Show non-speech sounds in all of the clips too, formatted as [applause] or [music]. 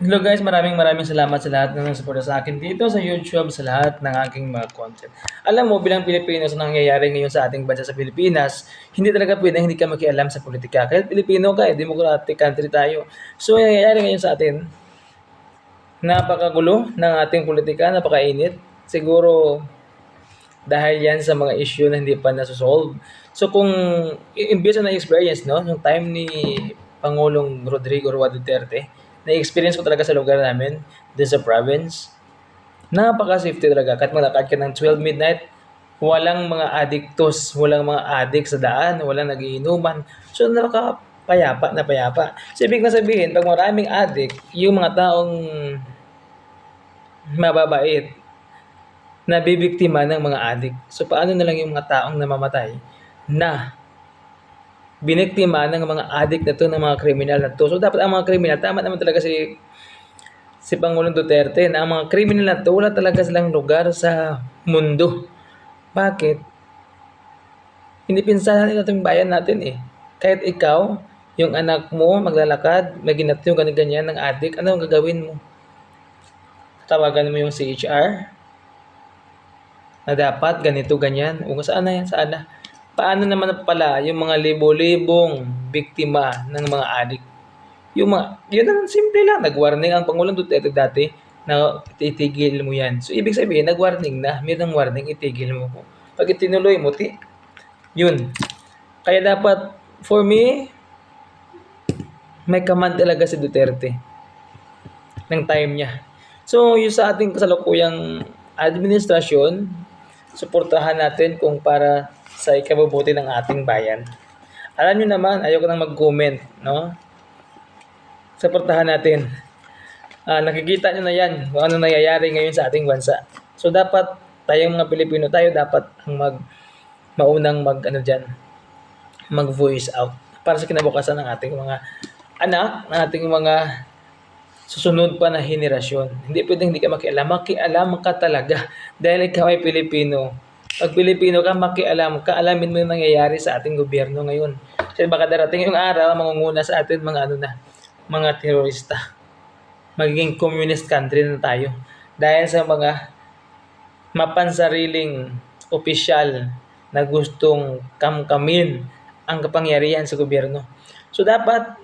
Hello guys, maraming maraming salamat sa lahat ng nasuporta sa akin dito sa YouTube, sa lahat ng aking mga content. Alam mo, bilang Pilipino sa nangyayari ngayon sa ating bansa sa Pilipinas, hindi talaga pwedeng hindi ka makialam sa politika. Kahit Pilipino ka, eh, democratic country tayo. So, ang nangyayari ngayon sa atin, napakagulo ng ating politika, napakainit. Siguro, dahil yan sa mga issue na hindi pa nasusolve. So kung imbes na experience no, yung time ni Pangulong Rodrigo Duterte, na-experience ko talaga sa lugar namin, din sa province. Napaka-safety talaga. Kahit malakad ka ng 12 midnight, walang mga addictos, walang mga addict sa daan, walang nagiinuman. So napaka payapa na payapa. So ibig na sabihin, pag maraming addict, yung mga taong mababait, nabibiktima ng mga adik. So paano na lang yung mga taong namamatay na biniktima ng mga adik na to, ng mga kriminal na to. So dapat ang mga kriminal, tama naman talaga si si Pangulong Duterte na ang mga kriminal na to, wala talaga silang lugar sa mundo. Bakit? Hindi pinsahan nila itong bayan natin eh. Kahit ikaw, yung anak mo maglalakad, may ginat yung ganyan ng adik, ano ang gagawin mo? Tawagan mo yung CHR, na dapat ganito, ganyan. O saan na yan, saan na. Paano naman pala yung mga libo-libong biktima ng mga adik? Yung mga, yun ang simple lang. Nag-warning ang Pangulong Duterte dati na itigil mo yan. So, ibig sabihin, nag-warning na. May ng warning, itigil mo po. Pag itinuloy mo, ti, yun. Kaya dapat, for me, may command talaga si Duterte ng time niya. So, yung sa ating kasalukuyang administrasyon, suportahan natin kung para sa ikabubuti ng ating bayan. Alam nyo naman, ayoko nang mag-comment, no? Suportahan natin. Ah, nakikita nyo na yan kung ano nangyayari ngayon sa ating bansa. So, dapat tayong mga Pilipino, tayo dapat ang mag maunang mag ano diyan mag voice out para sa kinabukasan ng ating mga anak, ng ating mga susunod pa na henerasyon. Hindi pwedeng hindi ka makialam. Makialam ka talaga. [laughs] Dahil ikaw ay Pilipino. Pag Pilipino ka, makialam ka. Alamin mo yung nangyayari sa ating gobyerno ngayon. Kasi baka darating yung araw, mangunguna sa atin mga ano na, mga terorista. Magiging communist country na tayo. Dahil sa mga mapansariling opisyal na gustong kamkamin ang kapangyarihan sa gobyerno. So dapat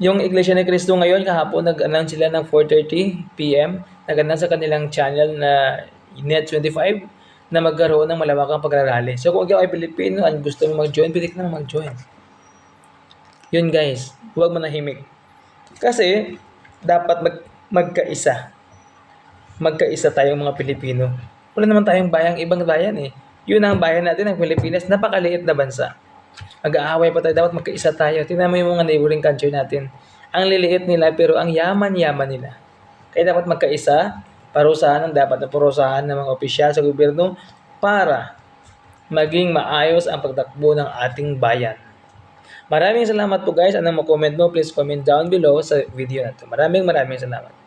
yung Iglesia ni Cristo ngayon, kahapon nag-announce sila ng 4.30 p.m. Nag-announce sa kanilang channel na Net25 na magkaroon ng malawakang pagrarally. So kung ikaw ay Pilipino at gusto mo mag-join, pwede ka na mag-join. Yun guys, huwag manahimik. Kasi dapat mag magkaisa. Magkaisa tayong mga Pilipino. Wala naman tayong bayang ibang bayan eh. Yun ang bayan natin, ang Pilipinas, napakaliit na bansa. Mag-aaway pa tayo, dapat magkaisa tayo. Tingnan mo yung mga neighboring country natin. Ang liliit nila pero ang yaman-yaman nila. Kaya dapat magkaisa, parusahan ang dapat na parusahan ng mga opisyal sa gobyerno para maging maayos ang pagtakbo ng ating bayan. Maraming salamat po guys. Anong mo comment mo, please comment down below sa video na to. Maraming maraming salamat.